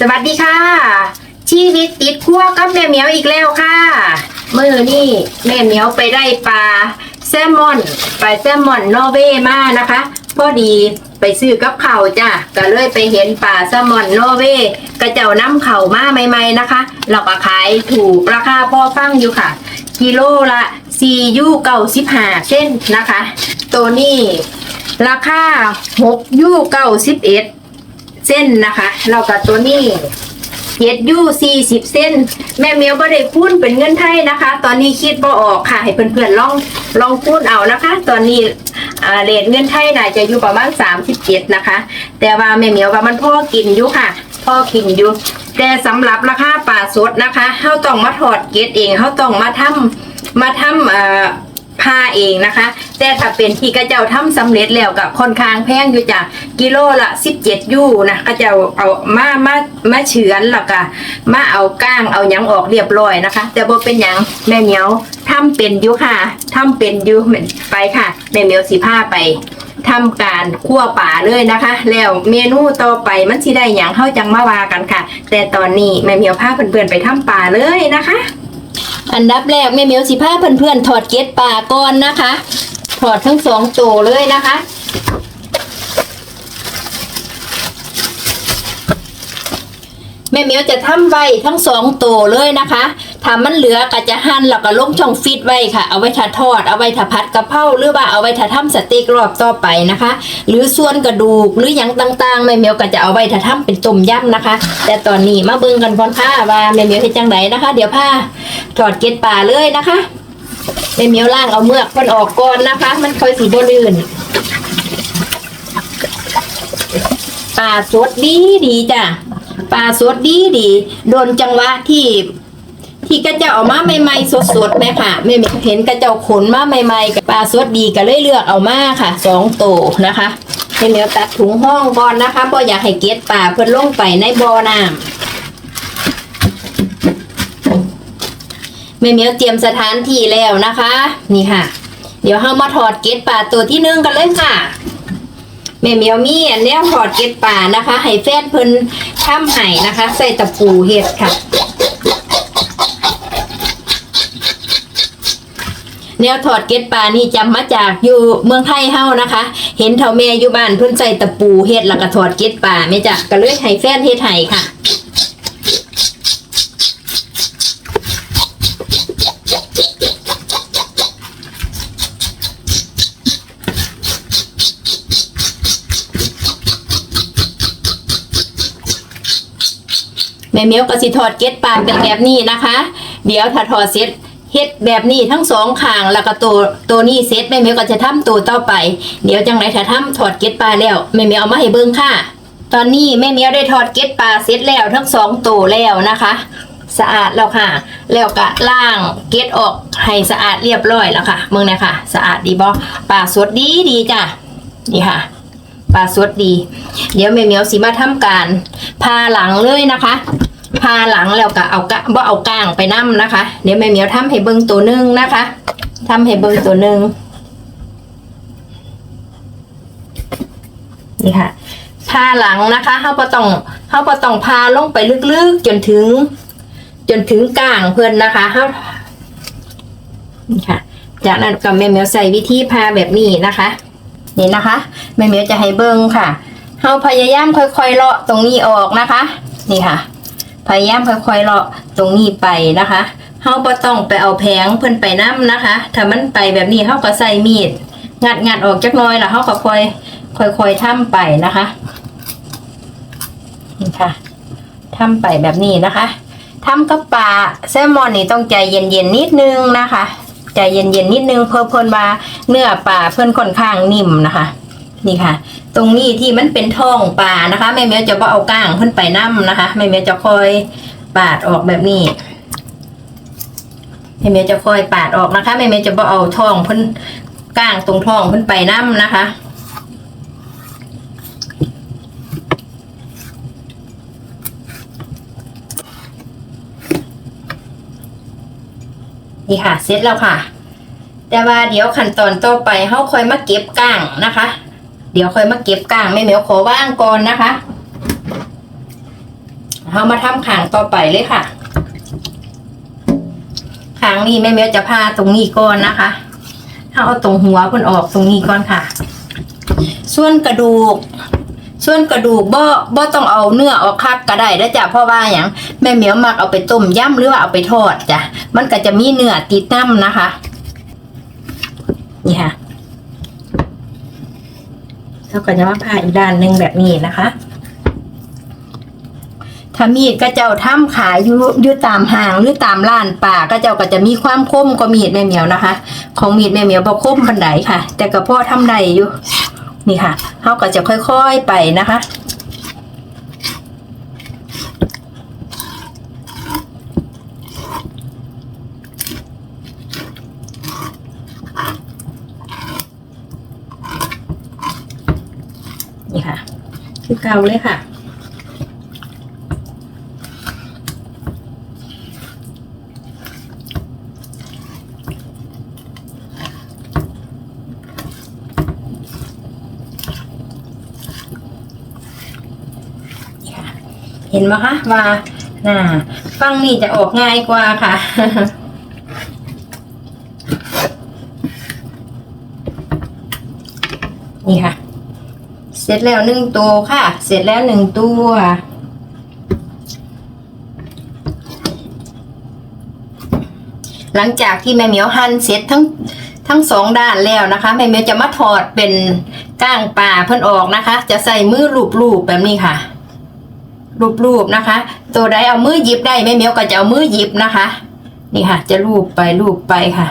สวัสดีค่ะ ชีวิตติดครัวกับแม่เหมียวอีกแล้วค่ะเมื่อนี่แม่เหมียวไปได้ปลาแซลมอนปลาแซลมอนนอร์เวย์มานะคะพอดีไปซื้อกับเขาจ้ะก็เลยไปเห็นปลาแซลมอนนอร์เวย์กระเจ้าน้ำเข่ามาใหม่ ๆนะคะเราก็ขายถูกราคาพอฟังอยู่ค่ะ กิโลละ4ยูเก้าสิบห้าเส้นนะคะ ตัวนี้ราคา6ยูเก้าสิบเอ็ด เส้นนะคะเรากับตัวนี้เจ็ดยูสี่สิบเส้น แม่เมียวก็ได้คูณเป็นเงินไทยนะคะ ตอนนี้คิดบ่ออกค่ะ ให้เพื่อนๆลองลองคูณเอานะคะ ตอนนี้เรทเงินไทยน่าจะอยู่ประมาณสามสิบเจ็ดนะคะ แต่ว่าแม่เมียวว่ามันพ่อกินอยู่ค่ะ พ่อกินอยู่ แต่สำหรับราคาปลาสดนะคะเขาต้องมาถอดเกล็ดเองเขาต้องมาทำมาทำเอ่อ ผ้าเองนะคะ แต่ถ้าเป็นที่กระเจ้าทำสำเร็จแล้วกับค่อนข้างแพงอยู่จ้ะกิโลละ 17 ยูนะกระเจ้าเอามามามาเฉือนแล้วก็มาเอาก้างเอาหยังออกเรียบร้อยนะคะ แต่บ่เป็นหยังแม่เหมียวทำเป็นอยู่ค่ะทำเป็นอยู่เหมือนไปค่ะแม่เหมียวสิผ้าไปทำการคั่วป่าเลยนะคะ แล้วเมนูต่อไปมันสิได้หยังเฮาจังมาวากันค่ะ แต่ตอนนี้แม่เหมียวพาเพื่อนๆไปทำป่าเลยนะคะ อันดับแรกแม่เมียวสิพาเพื่อนๆถอดเกล็ดปลาก่อนนะคะ ถอดทั้งสองตัวเลยนะคะแม่เมียวจะทำไว้ทั้งสองตัวเลยนะคะ ถ้ามันเหลือก็จะหั่นแล้วก็ลงช่องฟิตไว้ค่ะ เอาไว้ถ้าทอด เอาไว้ถ้าผัดกะเพราหรือว่าเอาไว้ถ้าทำสเต็กรอบต่อไปนะคะ หรือส่วนกระดูกหรือหยังต่างๆแม่เมียวก็จะเอาไว้ถ้าทำเป็นต้มยำนะคะ แต่ตอนนี้มาเบิ่งกันก่อนค่ะว่าแม่เมียวเฮ็ดจังไดนะคะ เดี๋ยวผ้าถอดเกล็ดปลาเลยนะคะแม่เมียวล่างเอาเมือกมันออกก่อนนะคะ มันค่อยสีบ่ลื่นปลาสดดีดีจ้ะปลาสดดีดีโดนจังหวะที่ ที่กระเจ้าเอามาใหม่ๆสดๆแม่ค่ะแม่เห็นกระเจ้าขนมาใหม่ๆปลาสดดีก็เลยเลือกเอามาค่ะสองตัวนะคะให้เหนียวตัดถุงห้องก่อนนะคะเพราะอยากให้เก็ดปลาเพื่อลงไปในบ่อน้ำแม่เมียวเตรียมสถานที่แล้วนะคะ นี่ค่ะ เดี๋ยวเรามาถอดเก็ดปลาตัวที่หนึ่งกันเลยค่ะแม่เมียวมีอันแนวถอดเกล็ดป่านะคะให้แฟนเพิ่นทำให้นะคะ ใส่ตะปูเห็ดค่ะ แนวถอดเก็ดปลานี่จำมาจากอยู่เมืองไทยเฮานะคะ เห็นเท่าแม่อยู่บ้านเพิ่นใส่ตะปูเฮ็ดแล้วก็ถอดเก็ดปลาแม่จ้ะก็เลยให้แฟนเฮ็ดให้ค่ะแม่เมียวก็สิถอดเก็ดปลาเป็นแบบนี้นะคะ เดี๋ยวถ้าถอดเสร็จ เฮ็ดแบบนี้ทั้งสองข้างแล้วก็ตัวตัวนี้เสร็จแม่เมียวก็จะทำตัวต่อไป เดี๋ยวจังไรถ้าทำถอดเก็ดปลาแล้วแม่เมียวเอามาให้เบิ่งค่ะ ตอนนี้แม่เมียวได้ถอดเก็ดปลาเสร็จแล้วทั้งสองตัวแล้วนะคะ สะอาดแล้วค่ะ แล้วก็ล้างเก็ดออกให้สะอาดเรียบร้อยแล้วค่ะเมืองนะค่ะสะอาดดีบ่ปลาสดดีดีจ้ะนี่ค่ะปลาสดดี เดี๋ยวแม่เมียวสิมาทำการพาหลังเลยนะคะ พาหลังแล้วก็เอากะบ่เอาก้างไปนํนะคะ เดี๋ยวแม่เหมียวทำให้เบิ่งตัวหนึงนะคะทำให้เบิ่งตัวหนึงนี่ค่ะพาหลังนะคะเฮาบ่ต้องเฮาบ่ต้องพาลงไปลึกๆจนถึง จนถึงก้างเพิ่นนะคะเฮานี่ค่ะ จากนั้นก็แม่เหมียวใส่วิธีพาแบบนี้นะคะ นี่นะคะแม่เหมียวจะให้เบิ้งค่ะเฮาพยายามค่อยๆเลาะตรงนี้ออกนะคะ นี่ค่ะ พยายามค่อยๆเลาะตรงนี้ไปนะคะเฮาบ่ต้องไปเอาแผงเพิ่นไปนํนะคะ ถ้ามันไปแบบนี้เฮาก็ใส่มีด งัดงัดออกจักน้อยแล้วเฮาก็ค่อยค่อยๆทำไปนะคะนี่ค่ะทำไปแบบนี้นะคะทำกับปลาแซลมอนนี่ต้องใจเย็นๆนิดนึงนะคะใจเย็นๆนิดนึงเพอเพิ่นว่าเนื้อปลาเพิ่นค่อนข้างนิ่มนะคะ นี่ค่ะ ตรงนี้ที่มันเป็นท้องปลานะคะแม่เมียวจะบ่เอาก้างเพิ่นไปนํนะคะแม่เมียวจะคอยปาดออกแบบนี้แม่เมียวจะคอยปาดออกนะคะแม่เมียวจะบ่เอาท้องเพิ่นก้างตรงท้องเพิ่นไปนํนะคะนี่ค่ะเสร็จแล้วค่ะ แต่ว่าเดี๋ยวขั้นตอนต่อไปเฮาคอยมาเก็บก้างนะคะ เดี๋ยวค่อยมาเก็บก้างแม่เหมียวขอว่างก่อนนะคะเรามาทำขางต่อไปเลยค่ะขางนี้แม่เหมียวจะพาตรงนี้ก่อนนะคะถ้าเอาตรงหัวเพิ่นออกตรงนี้ก่อนค่ะ ส่วนกระดูก ส่วนกระดูกบ่บ่ต้องเอาเนื้อออกคักก็ได้แล้วจ้ะเพราะว่าอย่างแม่เหมียวมักเอาไปต้มยำหรือว่าเอาไปทอดจ้ะมันก็จะมีเนื้อติดน้ำนะคะ นี่ค่ะ เราก็จะมาผ่าอีกด้านหนึ่งแบบนี้นะคะถ้ามีดก็เจ้าทำขายอยู่อยู่ตามห้างหรือตามร้านป่าก็เจ้าก็จะมีความคมกว่ามีดแม่เหมียวนะคะ ของมีดแม่เหมียวบ่คมปันไดค่ะ แต่ก็พ่อทำได้อยู่นี่ค่ะเขาก็จะค่อยๆไปนะคะ คือเกาเลยค่ะ เห็นไหมคะว่าน่าฟังนี่จะออกง่ายกว่าค่ะนี่ค่ะ เสร็จแล้วหนึ่งตัวค่ะ เสร็จแล้วหนึ่งตัว หลังจากที่แม่เหมียวหั่นเสร็จทั้งทั้งสองด้านแล้วนะคะแม่เหมียวจะมาถอดเป็นก้างปลาเพิ่นออกนะคะ จะใส่มือลูบๆแบบนี้ค่ะรูปๆนะคะ ตัวใดเอามือหยิบได้แม่เหมียวก็จะเอามือหยิบนะคะ นี่ค่ะ จะรูปไปรูปไปค่ะ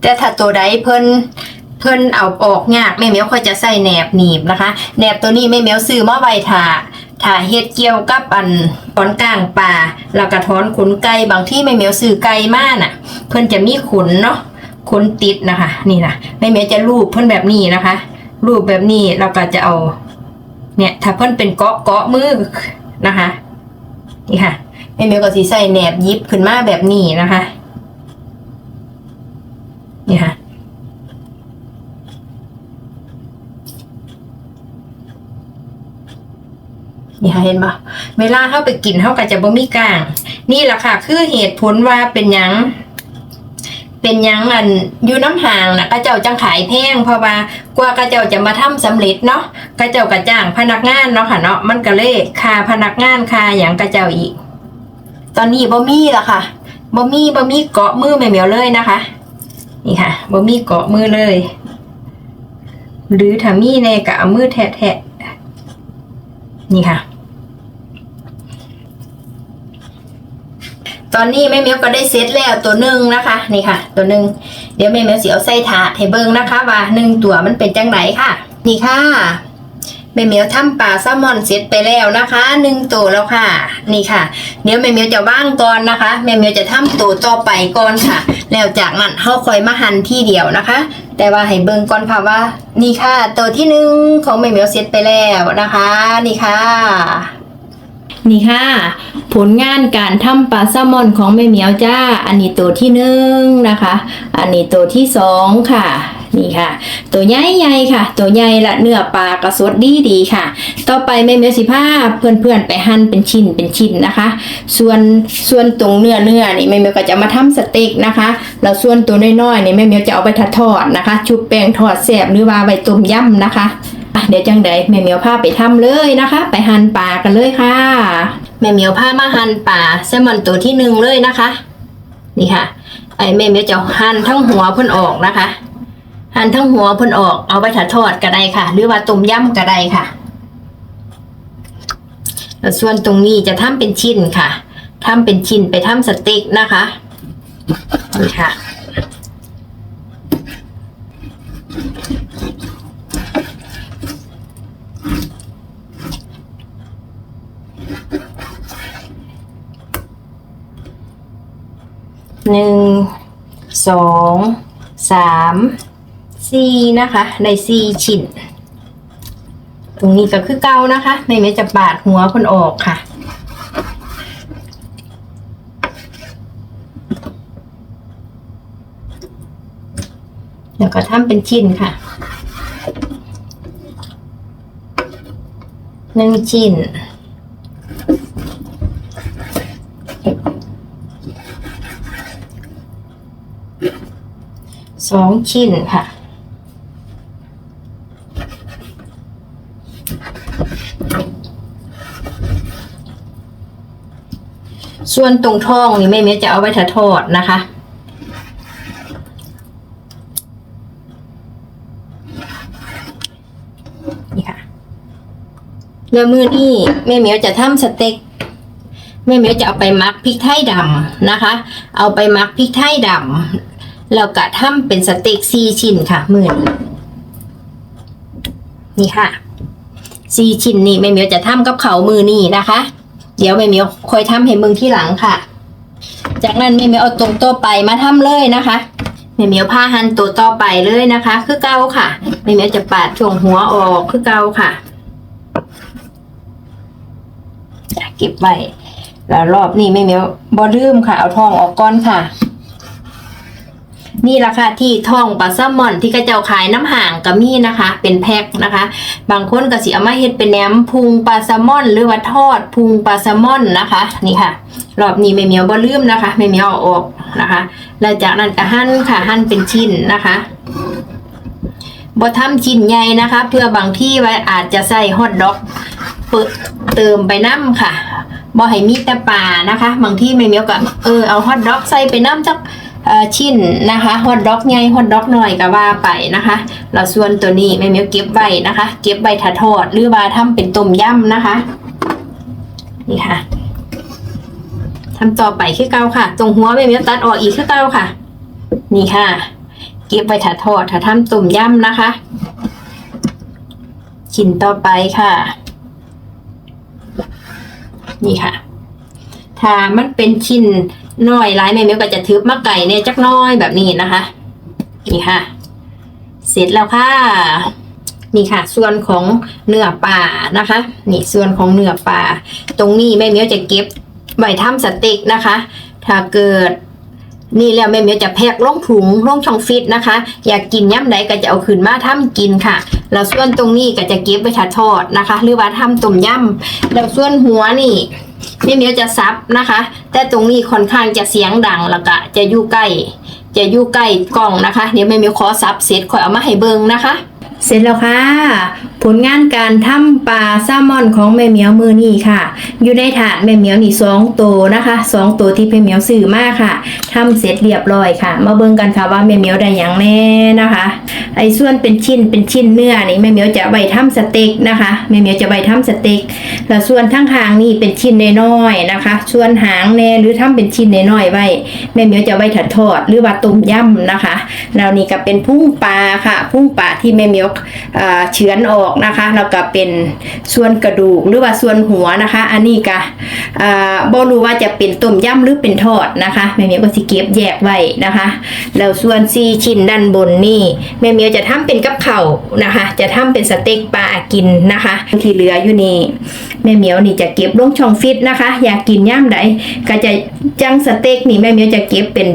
แต่ถ้าตัวใดเพิ่นเพิ่นเอาออกยากแม่เมียวค่อยจะใส่แหนบหนีบนะคะแหนบตัวนี้แม่เมียวซื้อมาไว้ถ่าถ่าเฮ็ดเกี่ยวกับอันถอนกลางป่าแล้วก็ถอนขนไก่บางที่แม่เมียวซื้อไก่มาน่ะ เพิ่นจะมีขนเนาะขนติดนะคะ นี่นะแม่เมียจะรูปเพิ่นแบบนี้นะคะ รูปแบบนี้เราก็จะเอา เนี่ย ถ้าเพิ่นเป็นเกาะเกาะมือนะคะนี่ค่ะแม่เมียก็สีใส่แหนบยิบขึ้นมาแบบนี้นะคะ นี่ค่ะนี่ค่ะเห็นปะเวลาเข้าไปกินเข้าก็จะบ่มีกลาง นี่แหละค่ะ คือเหตุผลว่าเป็นยัง เป็นยังอันอยู่น้ำห่างนะก็เจ้าจังขายแพงเพราะว่ากว่าก็เจ้าจะมาทำสำเร็จเนาะก็เจ้าก็จ้างพนักงานเนาะค่ะเนาะมันก็เลยคาพนักงานคาอย่างก็เจ้าอีก ตอนนี้บ่มีละค่ะบ่มีบ่มีเกาะมือแม่เหมียวเลยนะคะ นี่ค่ะบ่มีเกาะมือเลย หรือถ้ามีในกะเอามือแทะๆนี่ค่ะ ตอนนี้แม่เมียวก็ได้เซตแล้วตัวหนึ่งนะคะ นี่ค่ะ ตัวหนึ่งเดี๋ยวแม่เมียวสิเอาใส่ถาดให้เบิ่งนะคะ ว่าหนึ่งตัวมันเป็นจังไหนค่ะ นี่ค่ะ แม่เมียวทำปลาแซลมอนเสร็จไปแล้วนะคะหนึ่งตัวแล้วค่ะ นี่ค่ะ เดี๋ยวแม่เมียวจะว่างก่อนนะคะ แม่เมียวจะทำตัวต่อไปก่อนค่ะ แล้วจากนั้นเฮาค่อยมาหั่นที่เดียวนะคะ แต่ว่าให้เบิ่งก่อนค่ะว่า นี่ค่ะ ตัวที่หนึ่งของแม่เมียวเสร็จไปแล้วนะคะ นี่ค่ะนี่ค่ะ ผลงานการทำปลาแซลมอนของแม่เหมียวจ้า อันนี้ตัวที่หนึ่งนะคะ อันนี้ตัวที่สองค่ะนี่ค่ะ ตัวใหญ่ๆค่ะ ตัวใหญ่ละเนื้อปลากระสดดีดีค่ะ ต่อไปแม่เมียวสิพาเพื่อนๆไปหั่นเป็นชิ้นเป็นชิ้นนะคะ ส่วนส่วนตรงเนื้อเนื้อนี่แม่เมียก็จะมาทำสเต็กนะคะแล้วส่วนตัวน้อยๆนี่แม่เมียวจะเอาไปทอดนะคะ ชุบแป้งทอดแซ่บหรือว่าไว้ต้มยำนะคะเดี๋ยวจังใดแม่เมียวพาไปทำเลยนะคะ ไปหั่นปลากันเลยค่ะ แม่เมียวพามาหั่นปลาแซลมอนตัวที่หนึ่งเลยนะคะ นี่ค่ะไอแม่เมียวจะหั่นทั้งหัวเพิ่นออกนะคะ หั่นทั้งหัวเพิ่นออกเอาไปถัดทอดก็ได้ค่ะ หรือว่าต้มยำก็ได้ค่ะส่วนตรงนี้จะทำเป็นชิ้นค่ะทำเป็นชิ้นไปทำสเต็กนะคะนี่ค่ะ หนึ่ง สอง สาม สี่นะคะได้สี่ชิ้นตรงนี้ก็คือเกานะคะไม่ไม่จะปาดหัวคนออกค่ะแล้วก็ทำเป็นชิ้นค่ะหนึ่งชิ้นสองชิ้นค่ะ ส่วนตรงท้องนี่แม่เมียจะเอาไว้ถทอดนะคะ นี่ค่ะ แล้วมือนี่แม่เมียจะทำสเต็กแม่เมียจะเอาไปมักพริกไทยดำนะคะ เอาไปมักพริกไทยดำแล้วก็ทำเป็นสเต็กสี่ชิ้นค่ะมือนี่ค่ะ สี่ชิ้นนี่แม่เมียวจะทำกับเขามือนี่นะคะ เดี๋ยวแม่เมียวคอยทำให้มึงที่หลังค่ะ จากนั้นแม่เมียวเอาตรงตัวไปมาทำเลยนะคะแม่เมียวผ้าหั่นตัวต่อไปเลยนะคะ คือเกาค่ะแม่เมียวจะปาดช่วงหัวออกคือเกาค่ะเก็บไว้แล้วรอบนี้ไม่เมียวบอลืมค่ะ เอาทองออกก้อนค่ะ นี่ราคาที่ทองปลาแซลมอนที่กระเจ้าขายน้ำห่างกับมีนะคะ เป็นแพ็คนะคะ บางคนก็สิเอามาเฮ็ดเป็นแหนมพุงปลาแซลมอน หรือว่าทอดพุงปลาแซลมอนนะคะ นี่ค่ะ รอบนี้ไม่เมียวบอลืมนะคะไม่เมียวออกนะคะแล้วจากนั้นก็หั่นค่ะหั่นเป็นชิ้นนะคะบอทำชิ้นใหญ่นะคะ เพื่อบางที่ไว้อาจจะใส่ฮอทดอกเปิดเติมไปน้ำค่ะบ่ให้มีแต่ปลานะคะ บางที่ไม่เมียวก็เออเอาฮอทดอกใส่ไปน้ำจัก ชิ้นนะคะฮอทดอกใหญ่ฮอทดอกหน้อยก็ว่าไปนะคะเราส่วนตัวนี้ไม่เมียวเก็บไว้นะคะ เก็บไว้ถ้าทอดหรือว่าทำเป็นต้มยำนะคะ นี่ค่ะทำต่อไปคือเก่าค่ะ ตรงหัวไม่เมียวตัดออกอีกคือเก่าค่ะ นี่ค่ะ เก็บไว้ถ้าทอดถ้าทำต้มยำนะคะชิ้นต่อไปค่ะ นี่ค่ะ ถ้ามันเป็นชิ้นน้อยหลายแม่เมียวก็จะทึบมะไก่เนี่ยจักน้อยแบบนี้นะคะ นี่ค่ะ เสร็จแล้วค่ะ นี่ค่ะ ส่วนของเนื้อปลานะคะ นี่ส่วนของเนื้อปลาตรงนี้แม่เมียวจะเก็บไว้ทำสเต็กนะคะ ถ้าเกิดนี่แล้วแม่เมียวจะแพ็คลงถุงลงช่องฟิตนะคะ อยากกินย่ำใดก็จะเอาขึ้นมาทำกินค่ะ แล้วส่วนตรงนี้ก็จะเก็บไว้ทอดนะคะ หรือว่าทำต้มยำแล้วส่วนหัวนี่ แม่เมียวจะซับนะคะ แต่ตรงนี้ค่อนข้างจะเสียงดังแล้วก็จะอยู่ใกล้ จะอยู่ใกล้กล้องนะคะ เดี๋ยวแม่เมียวขอซับเสร็จค่อยเอามาให้เบิ่งนะคะ เสร็จแล้วค่ะ ผลงานการทำปลาแซลมอนของแม่เหมียวมือนี่ค่ะ อยู่ในถาดแม่เหมียวนี่สองตัวนะคะสองตัวที่แม่เหมียวซื้อมาค่ะทำเสร็จเรียบร้อยค่ะ มาเบิ่งกันค่ะว่าแม่เหมียวได้อย่างแน่นะคะ ไอ้ส่วนเป็นชิ้นเป็นชิ้นเนื้อนี่แม่เหมียวจะไว้ทำสเต็กนะคะแม่เหมียวจะไว้ทำสเต็กแล้วส่วนทั้งทางนี่เป็นชิ้นน้อยๆนะคะ ส่วนหางแน่หรือทำเป็นชิ้นน้อยๆไว้แม่เหมียวจะไว้ถัดทอดหรือว่าต้มยำนะคะแล้วนี่ก็เป็นพุ่งปลาค่ะ พุ่งปลาที่แม่เหมียวอ่าเฉือนออกนะคะแล้วก็เป็นส่วนกระดูกหรือว่าส่วนหัวนะคะ อันนี้ก็บ่รู้ว่าจะเป็นต้มยำหรือเป็นทอดนะคะแม่เมียวก็สิเก็บแยกไว้นะคะแล้วส่วนซีชิ้นด้านบนนี่แม่เมียวจะทำเป็นกับข้าวนะคะ จะทำเป็นสเต็กปลากินนะคะ ที่เหลืออยู่นี่แม่เมียวนี่จะเก็บลงช่องฟิตนะคะ อยากกินย่ำใดก็จะจังสเต็กนี่แม่เมียวจะเก็บเป็น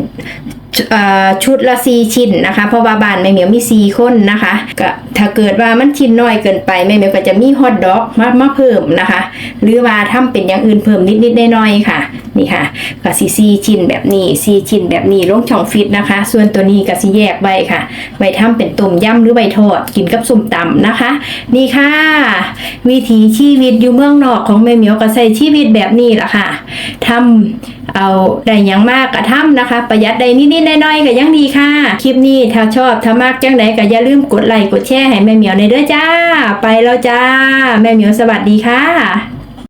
ชุดละสีชิ้นนะคะ เพราะว่าบ้านแม่เหมียวมีสีคนนะคะก็ถ้าเกิดว่ามันชิ้นน้อยเกินไปแม่เหมียวก็จะมีฮอทดอกมามาเพิ่มนะคะ หรือว่าทำเป็นอย่างอื่นเพิ่มนิดๆน้อยๆค่ะนี่ค่ะก็สีสีชิ้นแบบนี้สีชิ้นแบบนี้ลงช่องฟิตนะคะ ส่วนตัวนี้ก็สิแยกไว้ค่ะไว้ทำเป็นต้มยำหรือไว้ทอดกินกับส้มตำนะคะ นี่ค่ะ วิถีชีวิตอยู่เมืองนอกของแม่เหมียวก็ใช้ชีวิตแบบนี้แหละค่ะทำ เอาได้ยังมากก็ทำนะคะ ประหยัดได้นิดๆน้อยๆก็ยังดีค่ะ คลิปนี้ถ้าชอบถ้ามากจังไหนก็อย่าลืมกดไลค์กดแชร์ให้แม่เหมียวในเด้อจ้า ไปแล้วจ้า แม่เหมียวสวัสดีค่ะ